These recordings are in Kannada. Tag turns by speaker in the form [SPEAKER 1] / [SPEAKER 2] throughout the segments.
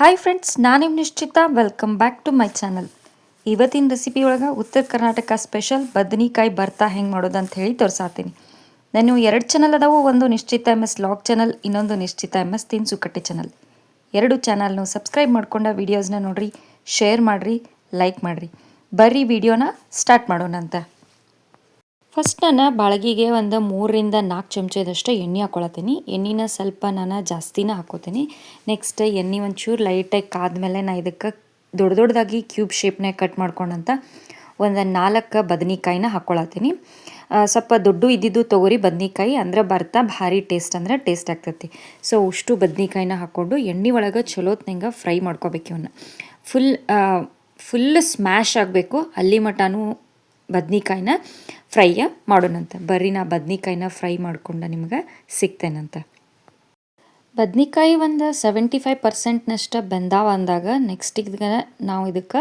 [SPEAKER 1] ಹಾಯ್ ಫ್ರೆಂಡ್ಸ್ ನಾನು ನಿಮ್ಮ Nishchita. Welcome back to my channel ಇವತ್ತಿನ ರೆಸಿಪಿ ಒಳಗೆ ಉತ್ತರ ಕರ್ನಾಟಕ ಸ್ಪೆಷಲ್ ಬದನಿಕಾಯಿ ಬರ್ತಾ ಹೆಂಗೆ ಮಾಡೋದು ಅಂತ ಹೇಳಿ ತೋರಿಸಾತೀನಿ. ನಾನು ಎರಡು ಚಾನಲ್ ಅದಾವು. ಒಂದು ನಿಶ್ಚಿತ ಎಂ ಎಸ್ ಲಾಗ್ ಚಾನಲ್ ಇನ್ನೊಂದು ನಿಶ್ಚಿತ ಎಂ ಎಸ್ ತಿನ್ಸುಕಟ್ಟೆ ಚಾನಲ್ ಎರಡು ಚಾನಲ್ನು ಸಬ್ಸ್ಕ್ರೈಬ್ ಮಾಡ್ಕೊಂಡ ವೀಡಿಯೋಸ್ನ ನೋಡ್ರಿ ಶೇರ್ ಮಾಡಿರಿ ಲೈಕ್ ಮಾಡಿರಿ. ಬರ್ರಿ ವಿಡಿಯೋನ ಸ್ಟಾರ್ಟ್ ಮಾಡೋಣ ಅಂತ ಫಸ್ಟ್ ನಾನು ಬಾಳಗಿಗೆ ಒಂದು ಮೂರರಿಂದ ನಾಲ್ಕು ಚಮಚದಷ್ಟು ಎಣ್ಣೆ ಹಾಕ್ಕೊಳತ್ತೀನಿ ಎಣ್ಣೆನ ಸ್ವಲ್ಪ ನಾನು ಜಾಸ್ತಿನ ಹಾಕೋತೀನಿ. ನೆಕ್ಸ್ಟ್ ಎಣ್ಣೆ ಒಂಚೂರು ಲೈಟಾಗಿ ಕಾದ್ಮೇಲೆ ನಾನು ಇದಕ್ಕೆ ದೊಡ್ಡ ದೊಡ್ಡದಾಗಿ ಕ್ಯೂಬ್ ಶೇಪ್ನಾಗ ಕಟ್ ಮಾಡ್ಕೊಂಡಂತ ಒಂದು ನಾಲ್ಕು ಬದನೆಕಾಯಿನ ಹಾಕ್ಕೊಳತ್ತೀನಿ ಸ್ವಲ್ಪ ದೊಡ್ಡ ಇದ್ದಿದ್ದು ತೊಗರಿ ಬದ್ನಿಕಾಯಿ ಅಂದ್ರೆ ಬರ್ತಾ ಭಾರಿ ಟೇಸ್ಟ್ ಅಂದ್ರೆ ಟೇಸ್ಟ್ ಆಗ್ತೈತಿ. ಸೊ ಅಷ್ಟು ಬದನೆಕಾಯಿನ ಹಾಕ್ಕೊಂಡು ಎಣ್ಣೆ ಒಳಗೆ ಚಲೋತ್ನಂಗೆ ಫ್ರೈ ಮಾಡ್ಕೋಬೇಕು ಇವನ್ನ ಫುಲ್ ಫುಲ್ ಸ್ಮ್ಯಾಶ್ ಆಗಬೇಕು. ಅಲ್ಲಿ ಮಟನೂ ಬದ್ನಿಕಾಯಿನ. ಫ್ರೈಯ ಮಾಡೋಣಂತೆ. ಬರ್ರಿ, ನಾ ಬದ್ನಿಕಾಯಿನ ಫ್ರೈ ಮಾಡ್ಕೊಂಡು ನಿಮ್ಗೆ ಸಿಗ್ತೇನಂತೆ ಬದ್ನಿಕಾಯಿ ಒಂದು ಸೆವೆಂಟಿ ಫೈವ್ ಪರ್ಸೆಂಟ್ನಷ್ಟು ಬೆಂದಾವ ಅಂದಾಗ ನೆಕ್ಸ್ಟಿಗೆ ನಾವು ಇದಕ್ಕೆ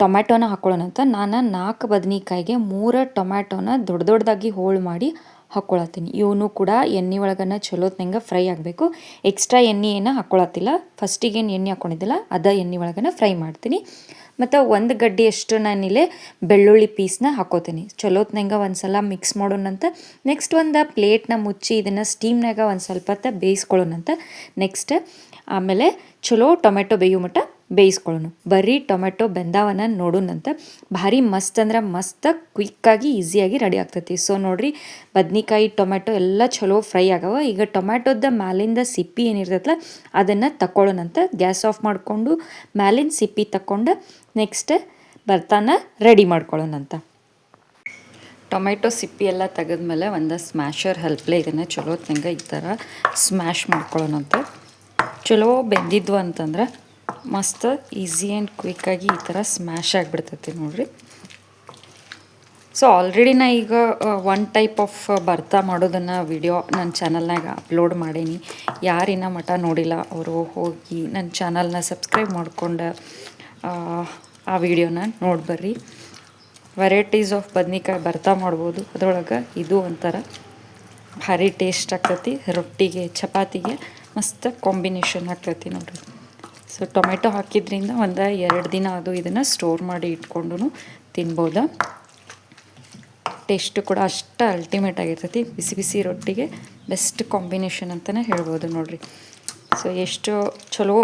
[SPEAKER 1] ಟೊಮ್ಯಾಟೋನ ಹಾಕೊಳ್ಳೋಣಂತ. ನಾನು ನಾಲ್ಕು ಬದ್ನಿಕಾಯಿಗೆ ಮೂರು ಟೊಮ್ಯಾಟೋನ ದೊಡ್ಡ ದೊಡ್ಡದಾಗಿ ಹೋಳು ಮಾಡಿ ಹಾಕ್ಕೊಳತ್ತೀನಿ ಇವನು ಕೂಡ ಎಣ್ಣೆ ಒಳಗನ ಚಲೋತ್ನಂಗೆ ಫ್ರೈ ಆಗಬೇಕು. ಎಕ್ಸ್ಟ್ರಾ ಎಣ್ಣೆ ಏನು ಹಾಕ್ಕೊಳತ್ತಿಲ್ಲ ಫಸ್ಟಿಗೇನು ಎಣ್ಣೆ ಹಾಕ್ಕೊಂಡಿದ್ದಿಲ್ಲ ಅದ ಎಣ್ಣೆ ಒಳಗನ ಫ್ರೈ ಮಾಡ್ತೀನಿ. ಮತ್ತು ಒಂದು ಗಡ್ಡೆಯಷ್ಟು ಇಲ್ಲಿ ಬೆಳ್ಳುಳ್ಳಿ ಪೀಸ್ನ ಹಾಕೋತೀನಿ. ಚಲೋತ್ನಂಗೆ ಒಂದು ಸಲ ಮಿಕ್ಸ್ ಮಾಡೋಣಂತ. ನೆಕ್ಸ್ಟ್ ಒಂದು ಪ್ಲೇಟ್ನ ಮುಚ್ಚಿ ಇದನ್ನು ಸ್ಟೀಮ್ನಾಗ ಒಂದು ಸ್ವಲ್ಪ ಹೊತ್ತ ಬೇಯಿಸ್ಕೊಳ್ಳೋಣಂತ. ನೆಕ್ಸ್ಟ್ ಆಮೇಲೆ ಚಲೋ ಟೊಮೆಟೊ ಬೇಯೋ ಮಟ್ಟ ಬೇಯಿಸ್ಕೊಳ್ಳೋಣ. ಬರೀ ಟೊಮೆಟೊ ಬೆಂದಾವನ ನೋಡೋಣಂತ ಭಾರಿ ಮಸ್ತ್ ಅಂದ್ರೆ ಮಸ್ತ್ ಕ್ವಿಕ್ಕಾಗಿ ಈಸಿಯಾಗಿ ರೆಡಿ ಆಗ್ತೈತಿ. ಸೊ ನೋಡ್ರಿ, ಬದ್ನಿಕಾಯಿ, ಟೊಮೆಟೊ ಎಲ್ಲ ಚಲೋ ಫ್ರೈ ಆಗವ. ಈಗ ಟೊಮೆಟೊದ ಮ್ಯಾಲಿಂದ ಸಿಪ್ಪಿ ಏನಿರ್ತೈತಲ್ಲ ಅದನ್ನು ತಗೊಳ್ಳೋಣಂತ ಗ್ಯಾಸ್ ಆಫ್ ಮಾಡಿಕೊಂಡು ಮ್ಯಾಲಿನ ಸಿಪ್ಪಿ ತಕ್ಕೊಂಡು ನೆಕ್ಸ್ಟ್ ಬರ್ತಾನ ರೆಡಿ ಮಾಡ್ಕೊಳ್ಳೋಣಂತ. ಟೊಮೆಟೊ ಸಿಪ್ಪಿ ಎಲ್ಲ ತೆಗೆದ್ಮೇಲೆ ಒಂದು ಸ್ಮ್ಯಾಶರ್ ಹೆಲ್ಪ್ಲೇ ಇದನ್ನು ಚಲೋ ತಂಗ ಈ ಥರ ಸ್ಮ್ಯಾಶ್ ಮಾಡ್ಕೊಳ್ಳೋಣಂತ. ಚಲೋ ಬೆಂದಿದ್ವು ಅಂತಂದ್ರೆ ಮಸ್ತ್ ಈಸಿ ಆ್ಯಂಡ್ ಕ್ವಿಕ್ಕಾಗಿ ಈ ಥರ ಸ್ಮ್ಯಾಶ್ ಆಗಿಬಿಡ್ತೈತಿ ನೋಡಿರಿ. ಸೊ ಆಲ್ರೆಡಿ ನಾ ಈಗ ಒನ್ ಟೈಪ್ ಆಫ್ ಬರ್ತಾ ಮಾಡೋದನ್ನು ವಿಡಿಯೋ ನನ್ನ ಚಾನಲ್ನಾಗ ಅಪ್ಲೋಡ್ ಮಾಡೀನಿ. ಯಾರಿನ ಮಠ ನೋಡಿಲ್ಲ, ಅವರು ಹೋಗಿ ನನ್ನ ಚಾನಲ್ನ ಸಬ್ಸ್ಕ್ರೈಬ್ ಮಾಡ್ಕೊಂಡು, ಆ ವಿಡಿಯೋನ ನೋಡ್ಬರ್ರಿ. ವೆರೈಟೀಸ್ ಆಫ್ ಬದ್ನಿಕಾಯಿ ಬರ್ತಾ ಮಾಡ್ಬೋದು. ಅದರೊಳಗೆ ಇದು ಒಂಥರ ಭಾರಿ ಟೇಸ್ಟ್ ಆಗ್ತೈತಿ. ರೊಟ್ಟಿಗೆ, ಚಪಾತಿಗೆ ಮಸ್ತ್ ಕಾಂಬಿನೇಷನ್ ಆಗ್ತೈತಿ ನೋಡಿರಿ. ಸೊ ಟೊಮೆಟೊ ಹಾಕಿದ್ರಿಂದ ಒಂದು ಎರಡು ದಿನ ಅದು ಇದನ್ನು ಸ್ಟೋರ್ ಮಾಡಿ ಇಟ್ಕೊಂಡು ತಿನ್ಬೋದು. ಟೇಸ್ಟು ಕೂಡ ಅಷ್ಟು ಅಲ್ಟಿಮೇಟ್ ಆಗಿರ್ತೈತಿ. ಬಿಸಿ ಬಿಸಿ ರೊಟ್ಟಿಗೆ ಬೆಸ್ಟ್ ಕಾಂಬಿನೇಷನ್ ಅಂತಲೇ ಹೇಳ್ಬೋದು ನೋಡಿರಿ. ಸೊ ಎಷ್ಟು ಚಲೋ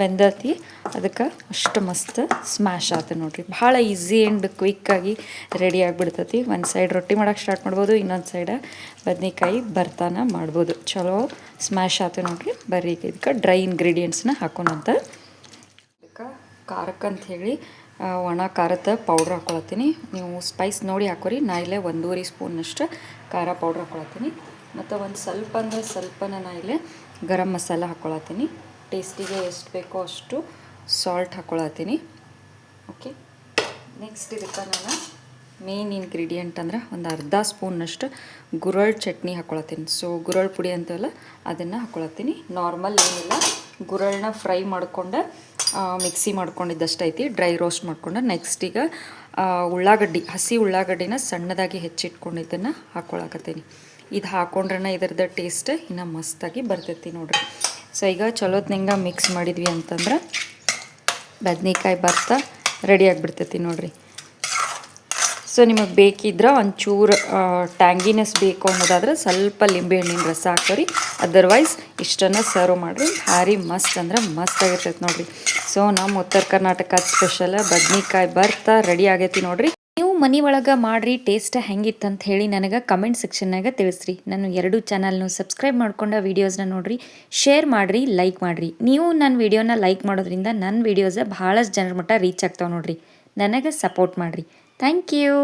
[SPEAKER 1] ಬೆಂದತಿ ಅದಕ್ಕೆ ಅಷ್ಟು ಮಸ್ತ್ ಸ್ಮ್ಯಾಶ್ ಆತ ನೋಡಿರಿ. ಭಾಳ ಈಸಿ ಆ್ಯಂಡ್ ಕ್ವಿಕ್ಕಾಗಿ ರೆಡಿ ಆಗಿಬಿಡ್ತತಿ. ಒಂದು ಸೈಡ್ ರೊಟ್ಟಿ ಮಾಡೋಕೆ ಸ್ಟಾರ್ಟ್ ಮಾಡ್ಬೋದು, ಇನ್ನೊಂದು ಸೈಡ ಬದನೆಕಾಯಿ ಬರ್ತಾನ ಮಾಡ್ಬೋದು. ಚಲೋ ಸ್ಮ್ಯಾಶ್ ಆತ ನೋಡಿರಿ. ಬರೀ ಇದಕ್ಕೆ ಡ್ರೈ ಇಂಗ್ರೀಡಿಯೆಂಟ್ಸ್ನ ಹಾಕೋಣಂತ. ಅದಕ್ಕೆ ಖಾರಕ್ಕಂತ ಹೇಳಿ ಒಣ ಖಾರದ ಪೌಡ್ರ್ ಹಾಕೊಳತ್ತೀನಿ. ನೀವು ಸ್ಪೈಸ್ ನೋಡಿ ಹಾಕೋರಿ. ನಾ ಇಲ್ಲೇ ಒಂದೂವರೆ ಸ್ಪೂನಷ್ಟು ಖಾರ ಪೌಡ್ರ್ ಹಾಕೊಳತ್ತೀನಿ. ಮತ್ತು ಒಂದು ಸ್ವಲ್ಪ ಅಂದರೆ ಸ್ವಲ್ಪನ ನಾ ಇಲ್ಲೇ ಗರಂ ಮಸಾಲ ಹಾಕ್ಕೊಳತ್ತೀನಿ ಟೇಸ್ಟಿಗೆ ಎಷ್ಟು ಬೇಕೋ ಅಷ್ಟು ಸಾಲ್ಟ್ ಹಾಕ್ಕೊಳತ್ತೀನಿ ಓಕೆ ನೆಕ್ಸ್ಟ್ ಇದಕ್ಕೆ ನಾನು ಮೇನ್ ಇಂಗ್ರೀಡಿಯೆಂಟ್ ಅಂದ್ರೆ ಒಂದು ಅರ್ಧ ಸ್ಪೂನ್ನಷ್ಟು ಗುರಳ್ ಚಟ್ನಿ ಹಾಕ್ಕೊಳತ್ತೀನಿ ಸೊ ಗುರಳ್ ಪುಡಿ ಅಂತೆಲ್ಲ ಅದನ್ನು ಹಾಕ್ಕೊಳತ್ತೀನಿ ನಾರ್ಮಲ್ ಏನಿಲ್ಲ. ಗುರಳನ್ನ ಫ್ರೈ ಮಾಡ್ಕೊಂಡು ಮಿಕ್ಸಿ ಮಾಡ್ಕೊಂಡಿದ್ದಷ್ಟೈತಿ ಡ್ರೈ ರೋಸ್ಟ್ ಮಾಡ್ಕೊಂಡು. ನೆಕ್ಸ್ಟ್ ಈಗ ಉಳ್ಳಾಗಡ್ಡಿ ಹಸಿ ಉಳ್ಳಾಗಡ್ಡಿನ ಸಣ್ಣದಾಗಿ ಹೆಚ್ಚಿಟ್ಕೊಂಡಿದ್ದನ್ನು ಹಾಕ್ಕೊಳಕತ್ತೀನಿ ಇದು ಹಾಕ್ಕೊಂಡ್ರೆ ಇದರದ ಟೇಸ್ಟ್ ಇನ್ನೂ ಮಸ್ತಾಗಿ ಬರ್ತೈತಿ ನೋಡ್ರಿ. ಸೊ ಈಗ ಚಲೋತ್ನಿಂಗ ಮಿಕ್ಸ್ ಮಾಡಿದ್ವಿ ಅಂತಂದ್ರೆ ಬದ್ನಿಕಾಯಿ ಬರ್ತಾ ರೆಡಿ ಆಗಿಬಿಡ್ತೈತಿ ನೋಡಿರಿ. ಸೊ ನಿಮಗೆ ಬೇಕಿದ್ರೆ ಒಂಚೂರು ಟ್ಯಾಂಗಿನೆಸ್ ಬೇಕು ಅನ್ನೋದಾದ್ರೆ ಸ್ವಲ್ಪ ಲಿಂಬೆಹಣ್ಣಿನ ರಸ ಹಾಕೋರಿ ಅದರ್ವೈಸ್ ಇಷ್ಟನ್ನು ಸರ್ವ್ ಮಾಡಿರಿ. ಭಾರಿ ಮಸ್ತ್ ಅಂದ್ರೆ ಮಸ್ತ್ ಆಗಿರ್ತೈತೆ ನೋಡಿರಿ. ಸೊ ನಮ್ಮ ಉತ್ತರ ಕರ್ನಾಟಕ ಸ್ಪೆಷಲ್ ಬದ್ನಿಕಾಯಿ ಬರ್ತಾ ರೆಡಿ ಆಗೈತಿ ನೋಡಿರಿ. ನೀವು ಮನೆ ಒಳಗೆ ಮಾಡಿರಿ, ಟೇಸ್ಟ್ ಅಂತ ಹೇಳಿ ನನಗೆ ಕಮೆಂಟ್ ಸೆಕ್ಷನ್ನಾಗ ತಿಳಿಸ್ರಿ. ನಾನು ಎರಡು ಚಾನಲ್ನು ಸಬ್ಸ್ಕ್ರೈಬ್ ಮಾಡ್ಕೊಂಡ ವೀಡಿಯೋಸ್ನ ನೋಡಿರಿ ಶೇರ್ ಮಾಡಿರಿ ಲೈಕ್ ಮಾಡಿರಿ. ನೀವು ನನ್ನ ವೀಡಿಯೋನ ಲೈಕ್ ಮಾಡೋದ್ರಿಂದ ನನ್ನ ವೀಡಿಯೋಸ ಭಾಳಷ್ಟು ಜನರ ಮಟ್ಟ ರೀಚ್ ಆಗ್ತಾವೆ ನೋಡಿರಿ. ನನಗೆ ಸಪೋರ್ಟ್ ಮಾಡಿರಿ. Thank you.